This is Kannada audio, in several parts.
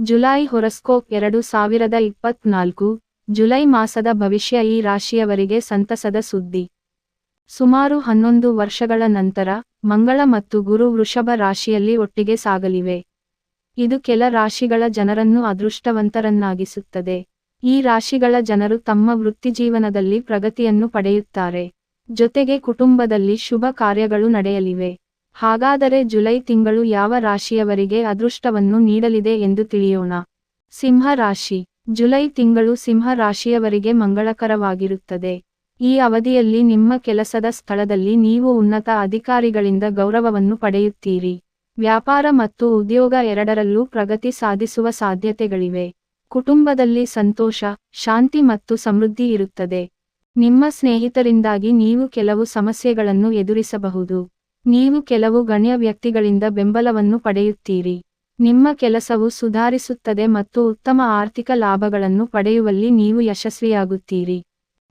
ಜುಲೈ ಹೊರಸ್ಕೋಪ್ ಎರಡು ಸಾವಿರದ ಇಪ್ಪತ್ನಾಲ್ಕು, ಜುಲೈ ಮಾಸದ ಭವಿಷ್ಯ ಈ ರಾಶಿಯವರಿಗೆ ಸಂತಸದ ಸುದ್ದಿ. ಸುಮಾರು ಹನ್ನೊಂದು ವರ್ಷಗಳ ನಂತರ, ಮಂಗಳ ಮತ್ತು ಗುರು ವೃಷಭ ರಾಶಿಯಲ್ಲಿ ಒಟ್ಟಿಗೆ ಸಾಗಲಿವೆ. ಇದು ಕೆಲ ರಾಶಿಗಳ ಜನರನ್ನು ಅದೃಷ್ಟವಂತರನ್ನಾಗಿಸುತ್ತದೆ. ಈ ರಾಶಿಗಳ ಜನರು ತಮ್ಮ ವೃತ್ತಿಜೀವನದಲ್ಲಿ ಪ್ರಗತಿಯನ್ನು ಪಡೆಯುತ್ತಾರೆ. ಜೊತೆಗೆ ಕುಟುಂಬದಲ್ಲಿ ಶುಭ ಕಾರ್ಯಗಳು ನಡೆಯಲಿವೆ. ಹಾಗಾದರೆ ಜುಲೈ ತಿಂಗಳು ಯಾವ ರಾಶಿಯವರಿಗೆ ಅದೃಷ್ಟವನ್ನು ನೀಡಲಿದೆ ಎಂದು ತಿಳಿಯೋಣ. ಸಿಂಹ ರಾಶಿ. ಜುಲೈ ತಿಂಗಳು ಸಿಂಹ ರಾಶಿಯವರಿಗೆ ಮಂಗಳಕರವಾಗಿರುತ್ತದೆ. ಈ ಅವಧಿಯಲ್ಲಿ ನಿಮ್ಮ ಕೆಲಸದ ಸ್ಥಳದಲ್ಲಿ ನೀವು ಉನ್ನತ ಅಧಿಕಾರಿಗಳಿಂದ ಗೌರವವನ್ನು ಪಡೆಯುತ್ತೀರಿ. ವ್ಯಾಪಾರ ಮತ್ತು ಉದ್ಯೋಗ ಎರಡರಲ್ಲೂ ಪ್ರಗತಿ ಸಾಧಿಸುವ ಸಾಧ್ಯತೆಗಳಿವೆ. ಕುಟುಂಬದಲ್ಲಿ ಸಂತೋಷ, ಶಾಂತಿ ಮತ್ತು ಸಮೃದ್ಧಿ ಇರುತ್ತದೆ. ನಿಮ್ಮ ಸ್ನೇಹಿತರಿಂದಾಗಿ ನೀವು ಕೆಲವು ಸಮಸ್ಯೆಗಳನ್ನು ಎದುರಿಸಬಹುದು. ನೀವು ಕೆಲವು ಗಣ್ಯ ವ್ಯಕ್ತಿಗಳಿಂದ ಬೆಂಬಲವನ್ನು ಪಡೆಯುತ್ತೀರಿ. ನಿಮ್ಮ ಕೆಲಸವು ಸುಧಾರಿಸುತ್ತದೆ ಮತ್ತು ಉತ್ತಮ ಆರ್ಥಿಕ ಲಾಭಗಳನ್ನು ಪಡೆಯುವಲ್ಲಿ ನೀವು ಯಶಸ್ವಿಯಾಗುತ್ತೀರಿ.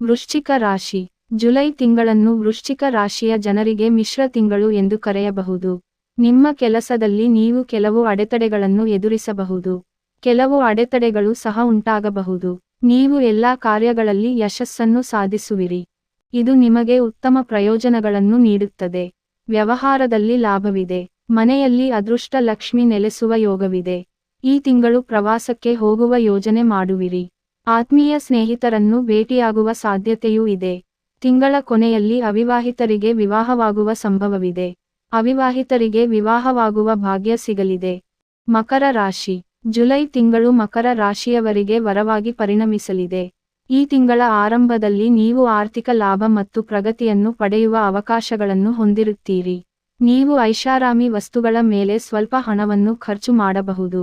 ವೃಶ್ಚಿಕ ರಾಶಿ. ಜುಲೈ ತಿಂಗಳನ್ನು ವೃಶ್ಚಿಕ ರಾಶಿಯ ಜನರಿಗೆ ಮಿಶ್ರ ತಿಂಗಳು ಎಂದು ಕರೆಯಬಹುದು. ನಿಮ್ಮ ಕೆಲಸದಲ್ಲಿ ನೀವು ಕೆಲವು ಅಡೆತಡೆಗಳನ್ನು ಎದುರಿಸಬಹುದು. ಕೆಲವು ಅಡೆತಡೆಗಳು ಸಹ ಉಂಟಾಗಬಹುದು. ನೀವು ಎಲ್ಲಾ ಕಾರ್ಯಗಳಲ್ಲಿ ಯಶಸ್ಸನ್ನು ಸಾಧಿಸುವಿರಿ. ಇದು ನಿಮಗೆ ಉತ್ತಮ ಪ್ರಯೋಜನಗಳನ್ನು ನೀಡುತ್ತದೆ. ವ್ಯವಹಾರದಲ್ಲಿ ಲಾಭವಿದೆ. ಮನೆಯಲ್ಲಿ ಅದೃಷ್ಟ ಲಕ್ಷ್ಮಿ ನೆಲೆಸುವ ಯೋಗವಿದೆ. ಈ ತಿಂಗಳು ಪ್ರವಾಸಕ್ಕೆ ಹೋಗುವ ಯೋಜನೆ ಮಾಡುವಿರಿ. ಆತ್ಮೀಯ ಸ್ನೇಹಿತರನ್ನು ಭೇಟಿಯಾಗುವ ಸಾಧ್ಯತೆಯೂ ಇದೆ. ತಿಂಗಳ ಕೊನೆಯಲ್ಲಿ ಅವಿವಾಹಿತರಿಗೆ ವಿವಾಹವಾಗುವ ಸಂಭವವಿದೆ. ಅವಿವಾಹಿತರಿಗೆ ವಿವಾಹವಾಗುವ ಭಾಗ್ಯ ಸಿಗಲಿದೆ. ಮಕರ ರಾಶಿ. ಜುಲೈ ತಿಂಗಳು ಮಕರ ರಾಶಿಯವರಿಗೆ ವರವಾಗಿ ಪರಿಣಮಿಸಲಿದೆ. ಈ ತಿಂಗಳ ಆರಂಭದಲ್ಲಿ ನೀವು ಆರ್ಥಿಕ ಲಾಭ ಮತ್ತು ಪ್ರಗತಿಯನ್ನು ಪಡೆಯುವ ಅವಕಾಶಗಳನ್ನು ಹೊಂದಿರುತ್ತೀರಿ. ನೀವು ಐಷಾರಾಮಿ ವಸ್ತುಗಳ ಮೇಲೆ ಸ್ವಲ್ಪ ಹಣವನ್ನು ಖರ್ಚು ಮಾಡಬಹುದು.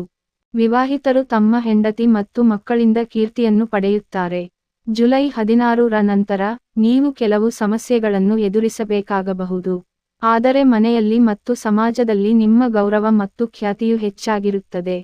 ವಿವಾಹಿತರು ತಮ್ಮ ಹೆಂಡತಿ ಮತ್ತು ಮಕ್ಕಳಿಂದ ಕೀರ್ತಿಯನ್ನು ಪಡೆಯುತ್ತಾರೆ. ಜುಲೈ ಹದಿನಾರು ರ ನಂತರ ನೀವು ಕೆಲವು ಸಮಸ್ಯೆಗಳನ್ನು ಎದುರಿಸಬೇಕಾಗಬಹುದು. ಆದರೆ ಮನೆಯಲ್ಲಿ ಮತ್ತು ಸಮಾಜದಲ್ಲಿ ನಿಮ್ಮ ಗೌರವ ಮತ್ತು ಖ್ಯಾತಿಯು ಹೆಚ್ಚಾಗಿರುತ್ತದೆ.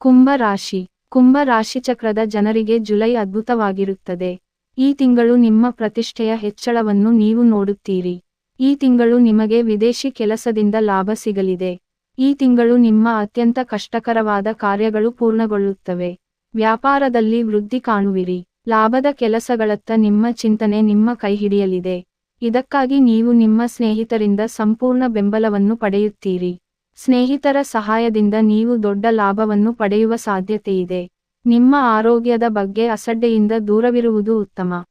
ಕುಂಭ ರಾಶಿ. ಕುಂಭ ರಾಶಿಚಕ್ರದ ಜನರಿಗೆ ಜುಲೈ ಅದ್ಭುತವಾಗಿರುತ್ತದೆ. ಈ ತಿಂಗಳು ನಿಮ್ಮ ಪ್ರತಿಷ್ಠೆಯ ಹೆಚ್ಚಳವನ್ನು ನೀವು ನೋಡುತ್ತೀರಿ. ಈ ತಿಂಗಳು ನಿಮಗೆ ವಿದೇಶಿ ಕೆಲಸದಿಂದ ಲಾಭ ಸಿಗಲಿದೆ. ಈ ತಿಂಗಳು ನಿಮ್ಮ ಅತ್ಯಂತ ಕಷ್ಟಕರವಾದ ಕಾರ್ಯಗಳು ಪೂರ್ಣಗೊಳ್ಳುತ್ತವೆ. ವ್ಯಾಪಾರದಲ್ಲಿ ವೃದ್ಧಿ ಕಾಣುವಿರಿ. ಲಾಭದ ಕೆಲಸಗಳತ್ತ ನಿಮ್ಮ ಚಿಂತನೆ ನಿಮ್ಮ ಕೈಹಿಡಿಯಲಿದೆ. ಇದಕ್ಕಾಗಿ ನೀವು ನಿಮ್ಮ ಸ್ನೇಹಿತರಿಂದ ಸಂಪೂರ್ಣ ಬೆಂಬಲವನ್ನು ಪಡೆಯುತ್ತೀರಿ. ಸ್ನೇಹಿತರ ಸಹಾಯದಿಂದ ನೀವು ದೊಡ್ಡ ಲಾಭವನ್ನು ಪಡೆಯುವ ಸಾಧ್ಯತೆಯಿದೆ. ನಿಮ್ಮ ಆರೋಗ್ಯದ ಬಗ್ಗೆ ಅಸಡ್ಡೆಯಿಂದ ದೂರವಿರುವುದು ಉತ್ತಮ.